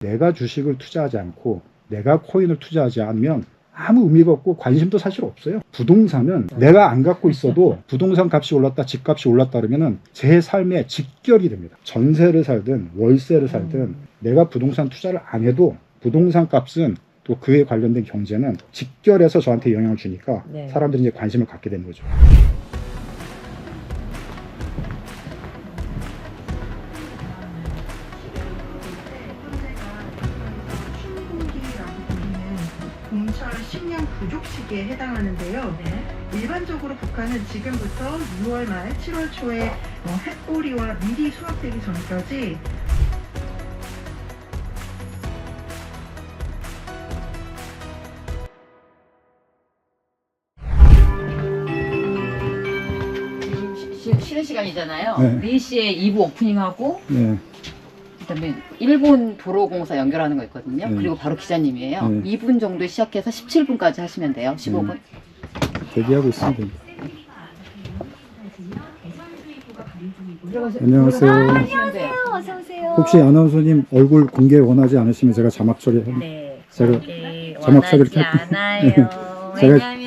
내가 주식을 투자하지 않고 내가 코인을 투자하지 않으면 아무 의미가 없고 관심도 사실 없어요. 부동산은 내가 안 갖고 있어도 부동산 값이 올랐다, 집값이 올랐다 그러면은 제 삶에 직결이 됩니다. 전세를 살든 월세를 살든 내가 부동산 투자를 안 해도 부동산 값은 또 그에 관련된 경제는 직결해서 저한테 영향을 주니까 네. 사람들이 이제 관심을 갖게 되는 거죠. 식량 부족 시기에 해당하는데요. 일반적으로 북한은 지금부터 6월 말 7월 초에 어, 햇보리와 밀이 수확되기 전까지 지금 쉬- 쉬- 쉬는 시간이잖아요. 네. 4시에 2부 오프닝하고 네. 그다음에 일본 도로공사 연결하는 거 있거든요. 네. 그리고 바로 기자님이에요. 네. 2분 정도 시작해서 17분까지 하시면 돼요. 15분. 대기하고 있습니다. 안녕하세요. 들어가시면 돼요. 어서 오세요. 혹시 아나운서님 얼굴 공개 원하지 않으시면 제가 자막 처리. 네, 제가 자막 처리 원하지 이렇게 할게요. 않아요. 제가- 왜냐면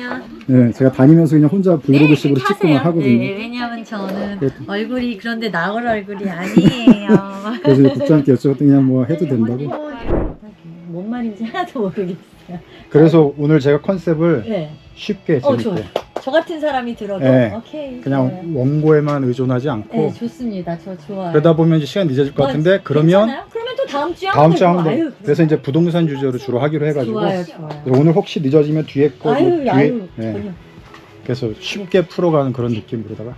네, 제가 다니면서 그냥 혼자 브이로그식으로 네, 찍고만 하세요. 하거든요. 네, 왜냐면 저는 그래도- 얼굴이 그런데 나올 얼굴이 아니에요. 그래서 국장님께 여쭤봤더니 그냥 뭐 해도 된다고. 뭔 말인지 하나도 모르겠어요. 그래서 오늘 제가 컨셉을 네, 쉽게 어, 재밌게 좋아요. 저 같은 사람이 들어도 네, 오케이. 좋아요. 그냥 원고에만 의존하지 않고 네, 좋습니다. 저 좋아요. 그러다 보면 이제 시간 늦어질 것 어, 같은데 그러면 괜찮아요? 그러면 또 다음 주에 다음 주에 돼요. 그래서 이제 부동산 주제로 주로 하기로 해가지고 좋아요, 좋아요. 그래서 오늘 혹시 늦어지면 뒤에 거뭐 아유, 뒤에 아유, 네, 전혀. 그래서 쉽게 풀어가는 그런 느낌으로다가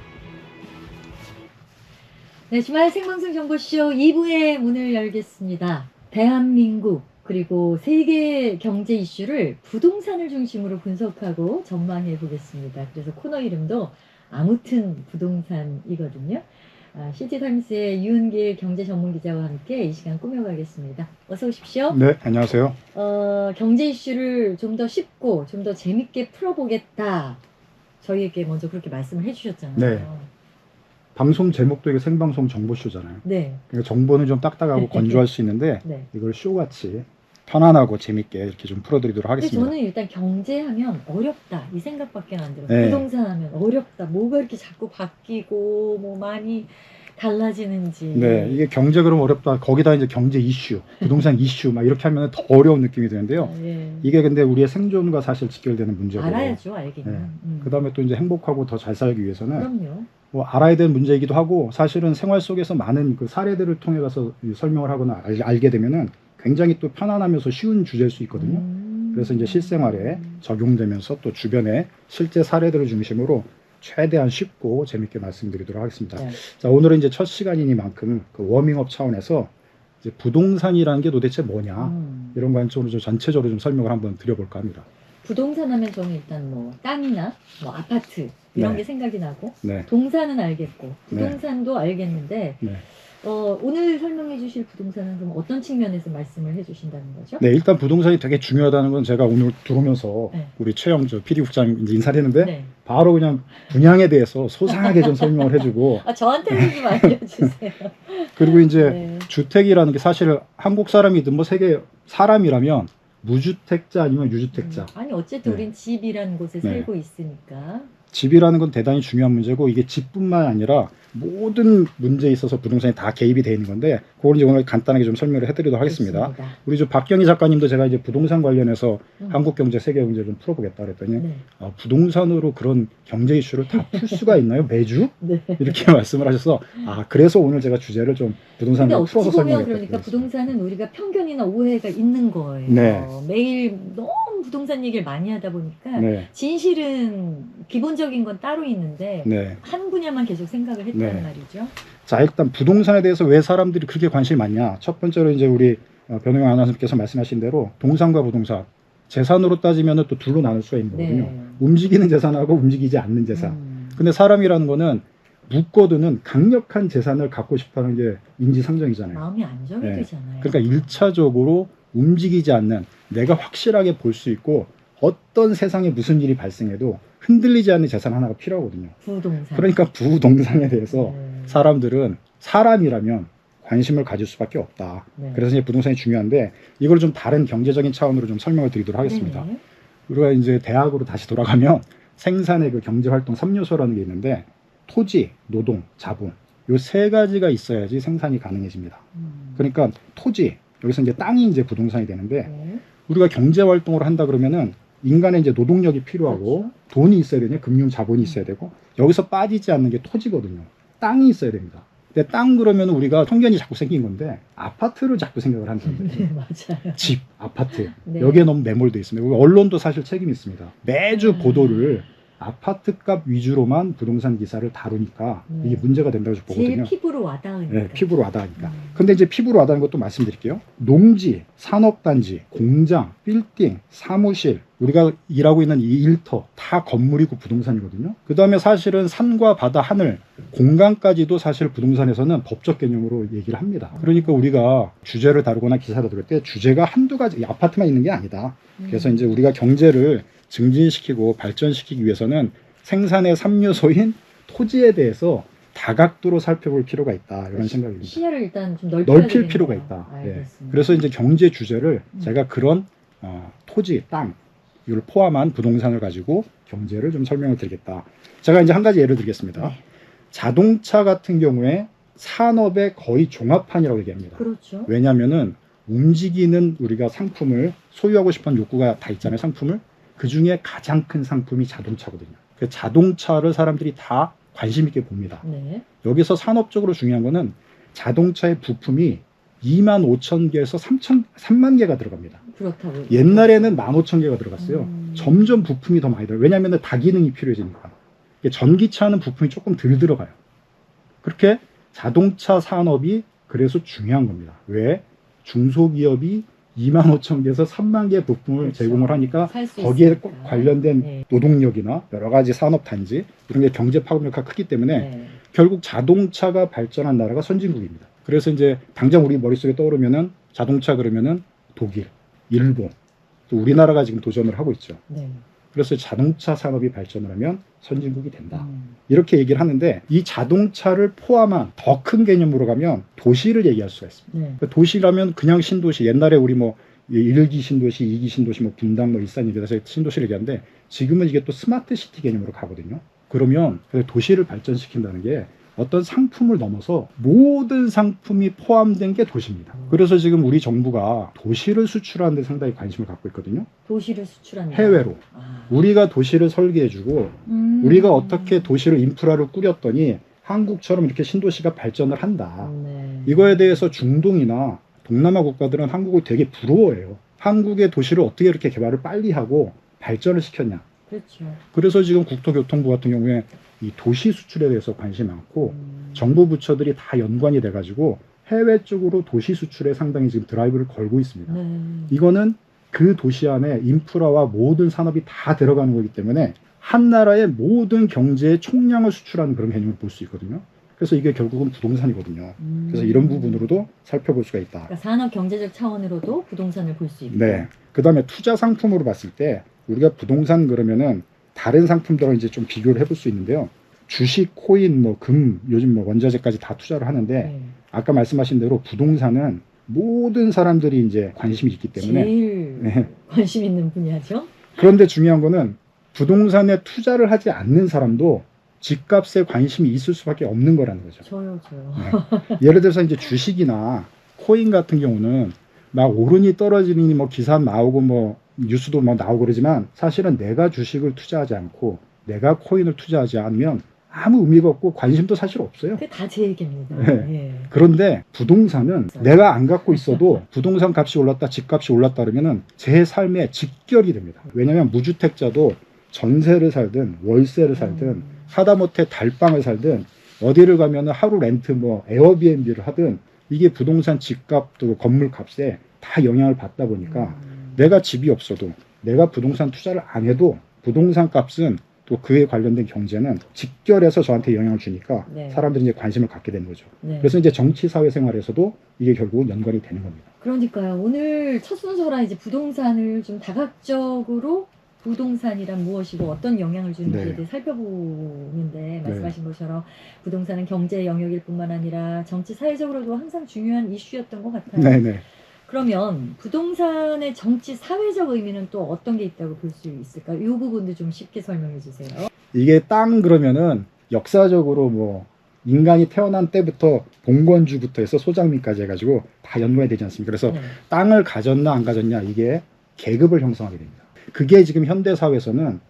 네, 주말 생방송 정보쇼 2부의 문을 열겠습니다. 대한민국 그리고 세계 경제 이슈를 부동산을 중심으로 분석하고 전망해 보겠습니다. 그래서 코너 이름도 아무튼 부동산이거든요. 아, 시티타임스의 유은길 경제 전문 기자와 함께 이 시간 꾸며가겠습니다. 어서 오십시오. 네 안녕하세요. 어, 경제 이슈를 좀 더 쉽고 좀 더 재밌게 풀어보겠다. 저희에게 먼저 그렇게 말씀을 해주셨잖아요. 네. 방송 제목도 이게 생방송 정보쇼잖아요. 네. 그러니까 정보는 좀 딱딱하고 건조할 수 있는데 네. 이걸 쇼같이 편안하고 재밌게 이렇게 좀 풀어드리도록 근데 하겠습니다. 저는 일단 경제하면 어렵다 이 생각밖에 안 들어요. 네. 부동산 하면 어렵다. 뭐가 이렇게 자꾸 바뀌고 뭐 많이 달라지는지. 네, 이게 경제 그럼 어렵다. 거기다 이제 경제 이슈, 부동산 이슈 막 이렇게 하면 더 어려운 느낌이 드는데요. 아, 예. 이게 근데 우리의 생존과 사실 직결되는 문제고. 알아야죠, 알기는. 네. 음. 그다음에 또 이제 행복하고 더 잘 살기 위해서는 그럼요. 뭐 알아야 되는 문제이기도 하고 사실은 생활 속에서 많은 그 사례들을 통해 가서 이 설명을 하거나 알, 알게 되면은 굉장히 또 편안하면서 쉬운 주제일 수 있거든요. 음. 그래서 이제 실생활에 적용되면서 또 주변에 실제 사례들을 중심으로 최대한 쉽고 재밌게 말씀드리도록 하겠습니다. 네. 자, 오늘은 이제 첫 시간이니만큼 그 워밍업 차원에서 이제 부동산이라는 게 도대체 뭐냐 음. 이런 관점으로 좀 전체적으로 좀 설명을 한번 드려볼까 합니다. 부동산 하면 저는 일단 뭐 땅이나 뭐 아파트 이런 네. 게 생각이 나고 네, 동산은 알겠고 네. 부동산도 알겠는데 네. 어, 오늘 설명해 주실 부동산은 그럼 어떤 측면에서 말씀을 해 주신다는 거죠? 네, 일단 부동산이 되게 중요하다는 건 제가 오늘 들어오면서 네. 우리 최영주 PD 국장님 이제 인사를 했는데 네. 바로 그냥 분양에 대해서 소상하게 좀 설명을 해주고 아, 저한테는 좀 알려주세요. 그리고 이제 네. 주택이라는 게 사실 한국 사람이든 뭐 세계 사람이라면 무주택자 아니면 유주택자 음, 아니 어쨌든 네. 우린 집이라는 곳에 네. 살고 있으니까 집이라는 건 대단히 중요한 문제고 이게 집뿐만 아니라 모든 문제에 있어서 부동산이 다 개입이 되어 있는 건데 그걸 이제 오늘 간단하게 좀 설명을 해드리도록 하겠습니다. 좋습니다. 우리 저 박경희 작가님도 제가 이제 부동산 관련해서 음. 한국 경제, 세계 경제 좀 풀어보겠다 그랬더니 네. 아, 부동산으로 그런 경제 이슈를 다 풀 수가 있나요 매주 네. 이렇게 말씀을 하셔서 아 그래서 오늘 제가 주제를 좀 부동산으로 풀어서 설명했다. 그러니까 부동산은 우리가 편견이나 오해가 있는 거예요. 네. 매일 너무 부동산 얘기를 많이 하다 보니까 네, 진실은 기본적인 건 따로 있는데 네. 한 분야만 계속 생각을 했단 네. 말이죠. 자 일단 부동산에 대해서 왜 사람들이 그렇게 관심이 많냐 첫 번째로 이제 우리 어, 변호영 아나운서께서 말씀하신 대로 동산과 부동산 재산으로 따지면 또 둘로 나눌 수가 있는 거거든요 네. 움직이는 재산하고 움직이지 않는 재산 음. 근데 사람이라는 거는 묶어두는 강력한 재산을 갖고 싶어하는 게 인지상정이잖아요 마음이 안정이 네. 되잖아요. 그러니까 일차적으로 움직이지 않는 내가 확실하게 볼 수 있고 어떤 세상에 무슨 일이 발생해도 흔들리지 않는 재산 하나가 필요하거든요 부동산. 그러니까 부동산에 대해서 네. 사람들은 사람이라면 관심을 가질 수밖에 없다. 네. 그래서 이제 부동산이 중요한데 이걸 좀 다른 경제적인 차원으로 좀 설명을 드리도록 하겠습니다. 네네. 우리가 이제 대학으로 다시 돌아가면 생산의 그 경제 활동 3요소라는 게 있는데 토지, 노동, 자본 요 세 가지가 있어야지 생산이 가능해집니다. 음. 그러니까 토지 여기서 이제 땅이 이제 부동산이 되는데 네. 우리가 경제 활동을 한다 그러면은 인간의 이제 노동력이 필요하고 그렇죠. 돈이 있어야 되냐 금융 자본이 있어야 되고 여기서 빠지지 않는 게 토지거든요. 땅이 있어야 됩니다. 근데 땅 그러면 우리가 편견이 자꾸 생긴 건데 아파트를 자꾸 생각을 하는 사람들. 네, 맞아요. 집, 아파트 네. 여기에 너무 매몰돼 있습니다. 언론도 사실 책임이 있습니다. 매주 음. 보도를 아파트 값 위주로만 부동산 기사를 다루니까 네. 이게 문제가 된다고 제 보거든요. 피부로 와닿으니까. 네, 피부로 와닿으니까. 음. 근데 이제 피부로 와닿는 것도 말씀드릴게요. 농지, 산업단지, 공장, 빌딩, 사무실, 우리가 일하고 있는 이 일터 다 건물이고 부동산이거든요. 그 다음에 사실은 산과 바다, 하늘, 공간까지도 사실 부동산에서는 법적 개념으로 얘기를 합니다. 그러니까 우리가 주제를 다루거나 기사를 다룰 때 주제가 한두 가지, 이 아파트만 있는 게 아니다. 그래서 음. 이제 우리가 경제를 증진시키고 발전시키기 위해서는 생산의 3요소인 토지에 대해서 다각도로 살펴볼 필요가 있다. 이런 생각입니다. 시야를 일단 좀 넓힐. 필요가 있다. 예. 그래서 이제 경제 주제를 음. 제가 그런 어, 토지, 땅 이걸 포함한 부동산을 가지고 경제를 좀 설명을 드리겠다. 제가 이제 한 가지 예를 들겠습니다. 네. 자동차 같은 경우에 산업의 거의 종합판이라고 얘기합니다. 그렇죠. 왜냐하면은 움직이는 우리가 상품을 소유하고 싶은 욕구가 다 있잖아요. 상품을 그 중에 가장 큰 상품이 자동차거든요. 그 자동차를 사람들이 다 관심 있게 봅니다. 네. 여기서 산업적으로 중요한 거는 자동차의 부품이 2만 5천 개에서 3천, 3만 개가 들어갑니다. 그렇다고. 옛날에는 1만 5천 개가 들어갔어요. 음. 점점 부품이 더 많이 들어요. 왜냐하면 다기능이 필요해지니까. 전기차는 부품이 조금 덜 들어가요. 그렇게 자동차 산업이 그래서 중요한 겁니다. 왜? 중소기업이 2만 5천 개에서 3만 개의 부품을 그렇죠. 제공을 하니까 거기에 있으니까. 꼭 관련된 네. 노동력이나 여러 가지 산업 단지 이런 게 경제 파급력가 크기 때문에 네. 결국 자동차가 발전한 나라가 선진국입니다. 그래서 이제 당장 우리 머릿속에 떠오르면은 자동차 그러면은 독일, 일본, 또 우리나라가 지금 도전을 하고 있죠. 네. 그래서 자동차 산업이 발전을 하면 선진국이 된다. 음. 이렇게 얘기를 하는데 이 자동차를 포함한 더 큰 개념으로 가면 도시를 얘기할 수가 있습니다. 네. 그 도시라면 그냥 신도시 옛날에 우리 뭐 1기 신도시, 2기 신도시, 뭐 분당, 뭐 일산 이런 데서 신도시를 얘기하는데 지금은 이게 또 스마트 시티 개념으로 가거든요. 그러면 그 도시를 발전시킨다는 게 어떤 상품을 넘어서 모든 상품이 포함된 게 도시입니다. 그래서 지금 우리 정부가 도시를 수출하는 데 상당히 관심을 갖고 있거든요. 도시를 수출한다. 해외로. 아. 우리가 도시를 설계해주고 음. 우리가 어떻게 도시를 인프라를 꾸렸더니 한국처럼 이렇게 신도시가 발전을 한다. 네. 이거에 대해서 중동이나 동남아 국가들은 한국을 되게 부러워해요. 한국의 도시를 어떻게 이렇게 개발을 빨리 하고 발전을 시켰냐. 그렇죠. 그래서 지금 국토교통부 같은 경우에 이 도시 수출에 대해서 관심이 많고 음. 정부 부처들이 다 연관이 돼가지고 해외 쪽으로 도시 수출에 상당히 지금 드라이브를 걸고 있습니다. 네. 이거는 그 도시 안에 인프라와 모든 산업이 다 들어가는 거기 때문에 한 나라의 모든 경제의 총량을 수출하는 그런 개념을 볼 수 있거든요. 그래서 이게 결국은 부동산이거든요. 음. 그래서 이런 부분으로도 살펴볼 수가 있다. 그러니까 산업 경제적 차원으로도 부동산을 볼 수 있고. 네. 그 다음에 투자 상품으로 봤을 때 우리가 부동산 그러면은 다른 상품들과 이제 좀 비교를 해볼 수 있는데요. 주식, 코인, 뭐 금, 요즘 뭐 원자재까지 다 투자를 하는데 네. 아까 말씀하신 대로 부동산은 모든 사람들이 이제 관심이 있기 때문에 제일 네. 관심 있는 분야죠. 그런데 중요한 거는 부동산에 투자를 하지 않는 사람도 집값에 관심이 있을 수밖에 없는 거라는 거죠. 저요, 저요. 네. 예를 들어서 이제 주식이나 코인 같은 경우는 막 오르니 떨어지니 뭐 기사 나오고 뭐 뉴스도 뭐 나오고 그러지만 사실은 내가 주식을 투자하지 않고 내가 코인을 투자하지 않으면 아무 의미가 없고 관심도 사실 없어요. 그게 다 제 얘기입니다. 네. 예. 그런데 부동산은 내가 안 갖고 있어도 부동산 값이 올랐다, 집값이 올랐다 그러면은 제 삶에 직결이 됩니다. 왜냐하면 무주택자도 전세를 살든 월세를 살든 음. 하다못해 달방을 살든 어디를 가면은 하루 렌트 뭐 에어비앤비를 하든 이게 부동산 집값 또 건물 값에 다 영향을 받다 보니까 음. 내가 집이 없어도 내가 부동산 투자를 안 해도 부동산 값은 또 그에 관련된 경제는 직결해서 저한테 영향을 주니까 네. 사람들이 이제 관심을 갖게 되는 거죠. 네. 그래서 이제 정치 사회 생활에서도 이게 결국 연관이 되는 겁니다. 그러니까요. 오늘 첫 순서라 이제 부동산을 좀 다각적으로 부동산이란 무엇이고 어떤 영향을 주는지에 네. 대해 살펴보는데 말씀하신 것처럼 부동산은 경제 영역일 뿐만 아니라 정치 사회적으로도 항상 중요한 이슈였던 것 같아요. 네 네. 그러면 부동산의 정치 사회적 의미는 또 어떤 게 있다고 볼 수 있을까요? 이 부분도 좀 쉽게 설명해 주세요. 이게 땅 그러면은 역사적으로 뭐 인간이 태어난 때부터 봉건주부터 해서 소장민까지 해가지고 다 연관이 되지 않습니까? 그래서 네. 땅을 가졌나 안 가졌냐 이게 계급을 형성하게 됩니다. 그게 지금 현대 사회에서는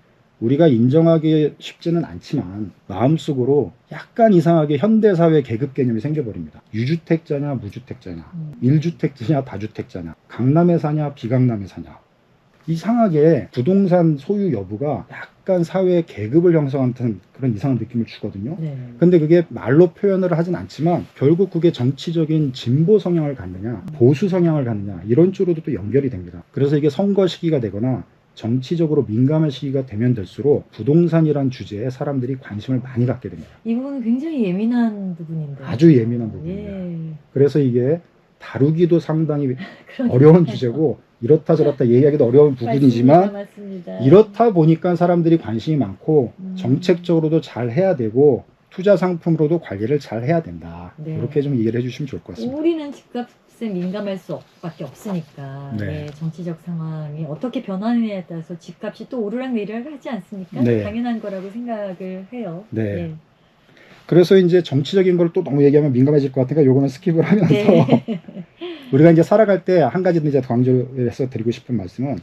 우리가 인정하기 쉽지는 않지만 마음속으로 약간 이상하게 현대 사회 계급 개념이 생겨버립니다. 유주택자냐 무주택자냐, 음. 일주택자냐 다주택자냐, 강남에 사냐 비강남에 사냐. 이상하게 부동산 소유 여부가 약간 사회 계급을 형성하는 그런 이상한 느낌을 주거든요. 네. 근데 그게 말로 표현을 하진 않지만 결국 그게 정치적인 진보 성향을 갖느냐 보수 성향을 갖느냐 이런 쪽으로도 또 연결이 됩니다. 그래서 이게 선거 시기가 되거나 정치적으로 민감한 시기가 되면 될수록 부동산이란 주제에 사람들이 관심을 많이 갖게 됩니다. 이 부분은 굉장히 예민한 부분인데. 아주 예민한 부분입니다. 예. 그래서 이게 다루기도 상당히. 어려운 주제고 이렇다 저렇다 얘기하기도 어려운 부분이지만. 맞습니다. 이렇다 보니까 사람들이 관심이 많고 음. 정책적으로도 잘 해야 되고 투자 상품으로도 관리를 잘 해야 된다. 네. 이렇게 좀 이해를 해주시면 좋을 것 같습니다. 우리는 집값 에 민감할 수밖에 없으니까 네. 네, 정치적 상황이 어떻게 변하느냐에 따라서 집값이 또 오르락 내리락 하지 않습니까? 네. 당연한 거라고 생각을 해요. 네. 그래서 이제 정치적인 걸 또 너무 얘기하면 민감해질 것 같으니까 요거는 스킵을 하면서 네. 우리가 이제 살아갈 때 한 가지 이제 강조해서 드리고 싶은 말씀은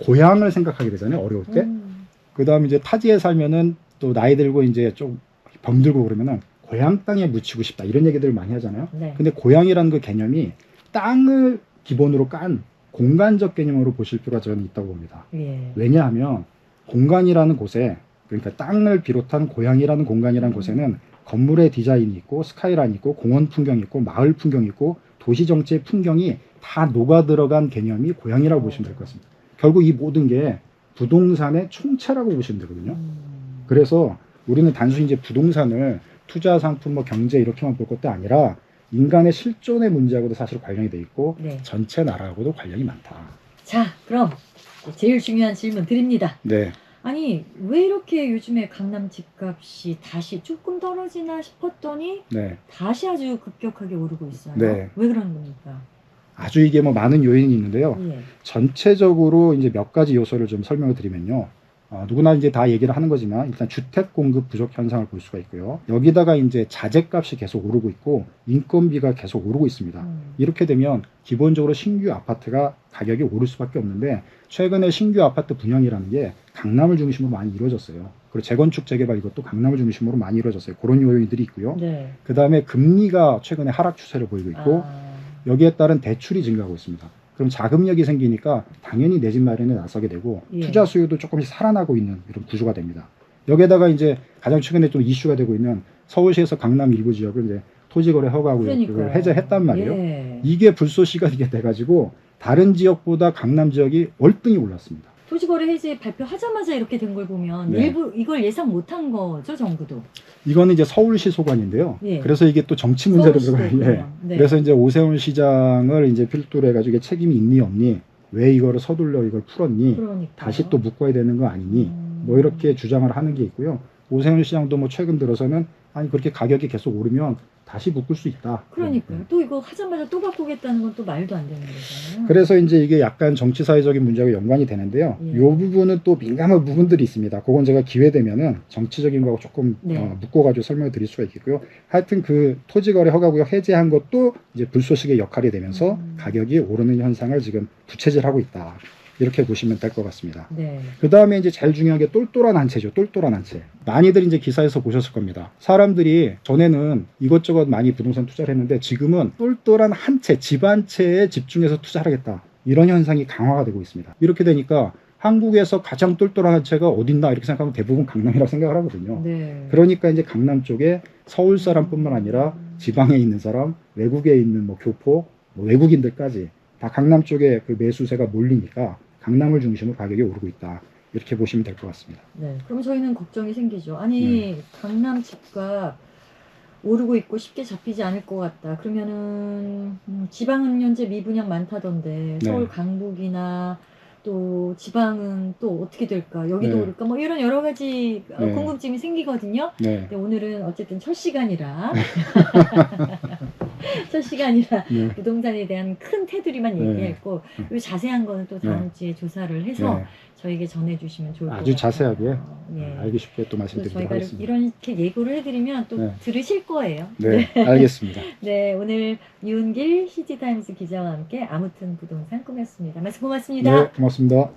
고향을 생각하게 되잖아요. 어려울 때. 음, 그 다음에 이제 타지에 살면은 또 나이 들고 이제 좀 병들고 그러면은 고향 땅에 묻히고 싶다 이런 얘기들을 많이 하잖아요. 네. 근데 고향이라는 그 개념이 땅을 기본으로 깐 공간적 개념으로 보실 필요가 저는 있다고 봅니다. 예. 왜냐하면 공간이라는 곳에 그러니까 땅을 비롯한 고향이라는 공간이라는 음. 곳에는 건물의 디자인이 있고 스카이라인이 있고 공원 풍경이 있고 마을 풍경이 있고 도시 정치의 풍경이 다 녹아 들어간 개념이 고향이라고 보시면 될 것 같습니다. 결국 이 모든 게 부동산의 총체라고 보시면 되거든요. 음, 그래서 우리는 단순히 이제 부동산을 투자 상품 뭐 경제 이렇게만 볼 것도 아니라 인간의 실존의 문제하고도 사실 관련이 돼 있고 네. 전체 나라하고도 관련이 많다. 자, 그럼 제일 중요한 질문 드립니다. 네. 아니 왜 이렇게 요즘에 강남 집값이 다시 조금 떨어지나 싶었더니 네. 다시 아주 급격하게 오르고 있어요. 네. 왜 그런 겁니까? 아주 이게 뭐 많은 요인이 있는데요. 예. 전체적으로 이제 몇 가지 요소를 좀 설명을 드리면요. 어, 누구나 이제 다 얘기를 하는 거지만 일단 주택 공급 부족 현상을 볼 수가 있고요. 여기다가 이제 자재값이 계속 오르고 있고 인건비가 계속 오르고 있습니다. 음. 이렇게 되면 기본적으로 신규 아파트가 가격이 오를 수밖에 없는데 최근에 신규 아파트 분양이라는 게 강남을 중심으로 많이 이루어졌어요. 그리고 재건축 재개발 이것도 강남을 중심으로 많이 이루어졌어요. 그런 요인들이 있고요. 네. 그 다음에 금리가 최근에 하락 추세를 보이고 있고 아, 여기에 따른 대출이 증가하고 있습니다. 그럼 자금력이 생기니까 당연히 내 집 마련에 나서게 되고 예. 투자 수요도 조금씩 살아나고 있는 이런 구조가 됩니다. 여기에다가 이제 가장 최근에 좀 이슈가 되고 있는 서울시에서 강남 일부 지역을 이제 토지거래 허가하고. 그걸 해제했단 말이에요. 예. 이게 불쏘시가 이게 돼가지고 다른 지역보다 강남 지역이 월등히 올랐습니다. 토지거래 해제 발표하자마자 이렇게 된 걸 보면 네. 일부 이걸 예상 못한 거죠 정부도. 이거는 이제 서울시 소관인데요. 예. 그래서 이게 또 정치 문제로 들어가요. 예. 네. 그래서 이제 오세훈 시장을 이제 필두로 해가지고 이게 책임이 있니 없니 왜 이거를 서둘러 이걸 풀었니 그러니까. 다시 또 묶어야 되는 거 아니니 음. 뭐 이렇게 주장을 하는 게 있고요. 오세훈 시장도 뭐 최근 들어서는 아니 그렇게 가격이 계속 오르면 다시 묶을 수 있다. 그러니까요. 또 이거 하자마자 또 바꾸겠다는 건 또 말도 안 되는 거잖아요. 그래서 이제 이게 약간 정치 사회적인 문제와 연관이 되는데요. 예. 이 부분은 또 민감한 부분들이 있습니다. 그건 제가 기회 되면은 정치적인 거하고 조금 네. 어, 묶어가지고 설명을 드릴 수가 있겠고요. 하여튼 그 토지거래 허가구역 해제한 것도 이제 불쏘시개 역할이 되면서 음. 가격이 오르는 현상을 지금 부채질하고 있다. 이렇게 보시면 될 것 같습니다. 네. 그 다음에 이제 제일 중요한 게 똘똘한 한 채죠. 똘똘한 한 채. 많이들 이제 기사에서 보셨을 겁니다. 사람들이 전에는 이것저것 많이 부동산 투자를 했는데 지금은 똘똘한 한 채, 집 한 채에 집중해서 투자를 하겠다. 이런 현상이 강화가 되고 있습니다. 이렇게 되니까 한국에서 가장 똘똘한 한 채가 어딨나 이렇게 생각하면 대부분 강남이라고 생각을 하거든요. 네. 그러니까 이제 강남 쪽에 서울 사람뿐만 아니라 지방에 있는 사람, 외국에 있는 뭐 교포, 뭐 외국인들까지 다 강남 쪽에 그 매수세가 몰리니까 강남을 중심으로 가격이 오르고 있다. 이렇게 보시면 될 것 같습니다. 네. 그럼 저희는 걱정이 생기죠. 아니 네. 강남 집값 오르고 있고 쉽게 잡히지 않을 것 같다. 그러면은 음, 지방은 현재 미분양 많다던데 네. 서울 강북이나 또 지방은 또 어떻게 될까? 여기도 네. 오를까? 뭐 이런 여러 가지 어, 네. 궁금증이 생기거든요. 네. 근데 오늘은 어쨌든 첫 시간이라 첫 시간이라 네. 부동산에 대한 큰 테두리만 네. 얘기했고 이 자세한 거는 또 다음 주에 조사를 해서 네. 저에게 전해주시면 좋을 것 같아요. 아주 자세하게 어, 예. 알기 쉽게 또 그래서 말씀드리도록 저희가 하겠습니다. 이렇게 예고를 해드리면 또 네. 들으실 거예요. 네, 알겠습니다. 네, 오늘 이운길 CG타임스 기자와 함께 아무튼 부동산 꾸몄습니다. 말씀 고맙습니다. 네, 고맙습니다.